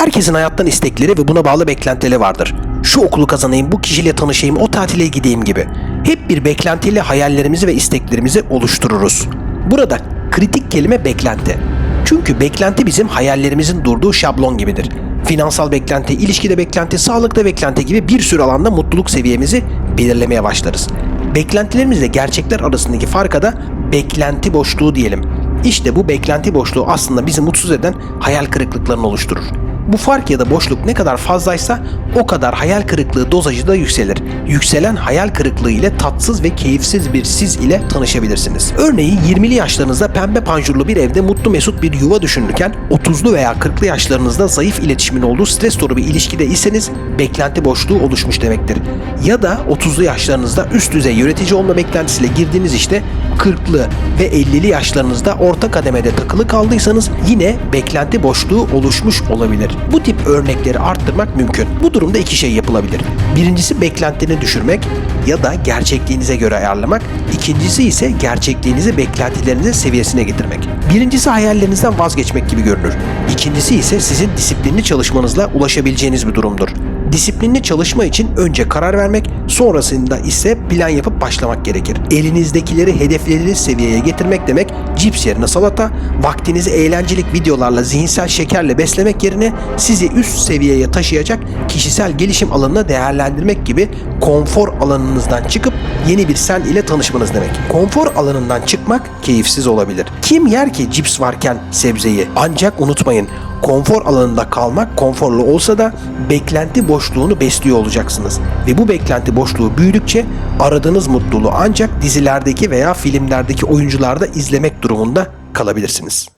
Herkesin hayattan istekleri ve buna bağlı beklentileri vardır. Şu okulu kazanayım, bu kişiyle tanışayım, o tatile gideyim gibi. Hep bir beklentiyle hayallerimizi ve isteklerimizi oluştururuz. Burada kritik kelime beklenti. Çünkü beklenti bizim hayallerimizin durduğu şablon gibidir. Finansal beklenti, ilişkide beklenti, sağlıkta beklenti gibi bir sürü alanda mutluluk seviyemizi belirlemeye başlarız. Beklentilerimizle gerçekler arasındaki farka da beklenti boşluğu diyelim. İşte bu beklenti boşluğu aslında bizi mutsuz eden hayal kırıklıklarını oluşturur. Bu fark ya da boşluk ne kadar fazlaysa o kadar hayal kırıklığı dozajı da yükselir. Yükselen hayal kırıklığı ile tatsız ve keyifsiz bir siz ile tanışabilirsiniz. Örneğin 20'li yaşlarınızda pembe panjurlu bir evde mutlu mesut bir yuva düşünürken 30'lu veya 40'lı yaşlarınızda zayıf iletişimin olduğu stres dolu bir ilişkide iseniz beklenti boşluğu oluşmuş demektir. Ya da 30'lu yaşlarınızda üst düzey yönetici olma beklentisiyle girdiğiniz işte 40'lı ve 50'li yaşlarınızda orta kademede takılı kaldıysanız yine beklenti boşluğu oluşmuş olabilir. Bu tip örnekleri arttırmak mümkün. Bu durumda iki şey yapılabilir. Birincisi beklentini düşürmek ya da gerçekliğinize göre ayarlamak. İkincisi ise gerçekliğinizi beklentilerinizin seviyesine getirmek. Birincisi hayallerinizden vazgeçmek gibi görünür. İkincisi ise sizin disiplinli çalışmanızla ulaşabileceğiniz bir durumdur. Disiplinli çalışma için önce karar vermek, sonrasında ise plan yapıp başlamak gerekir. Elinizdekileri hedeflediğiniz seviyeye getirmek demek cips yerine salata, vaktinizi eğlencelik videolarla zihinsel şekerle beslemek yerine sizi üst seviyeye taşıyacak kişisel gelişim alanına değerlendirmek gibi konfor alanınızdan çıkıp yeni bir sen ile tanışmanız demek. Konfor alanından çıkmak keyifsiz olabilir. Kim yer ki cips varken sebzeyi? Ancak unutmayın konfor alanında kalmak konforlu olsa da beklenti boşluğunu besliyor olacaksınız. Ve bu beklenti boşluğu büyüdükçe aradığınız mutluluğu ancak dizilerdeki veya filmlerdeki oyuncularda izlemek durumunda kalabilirsiniz.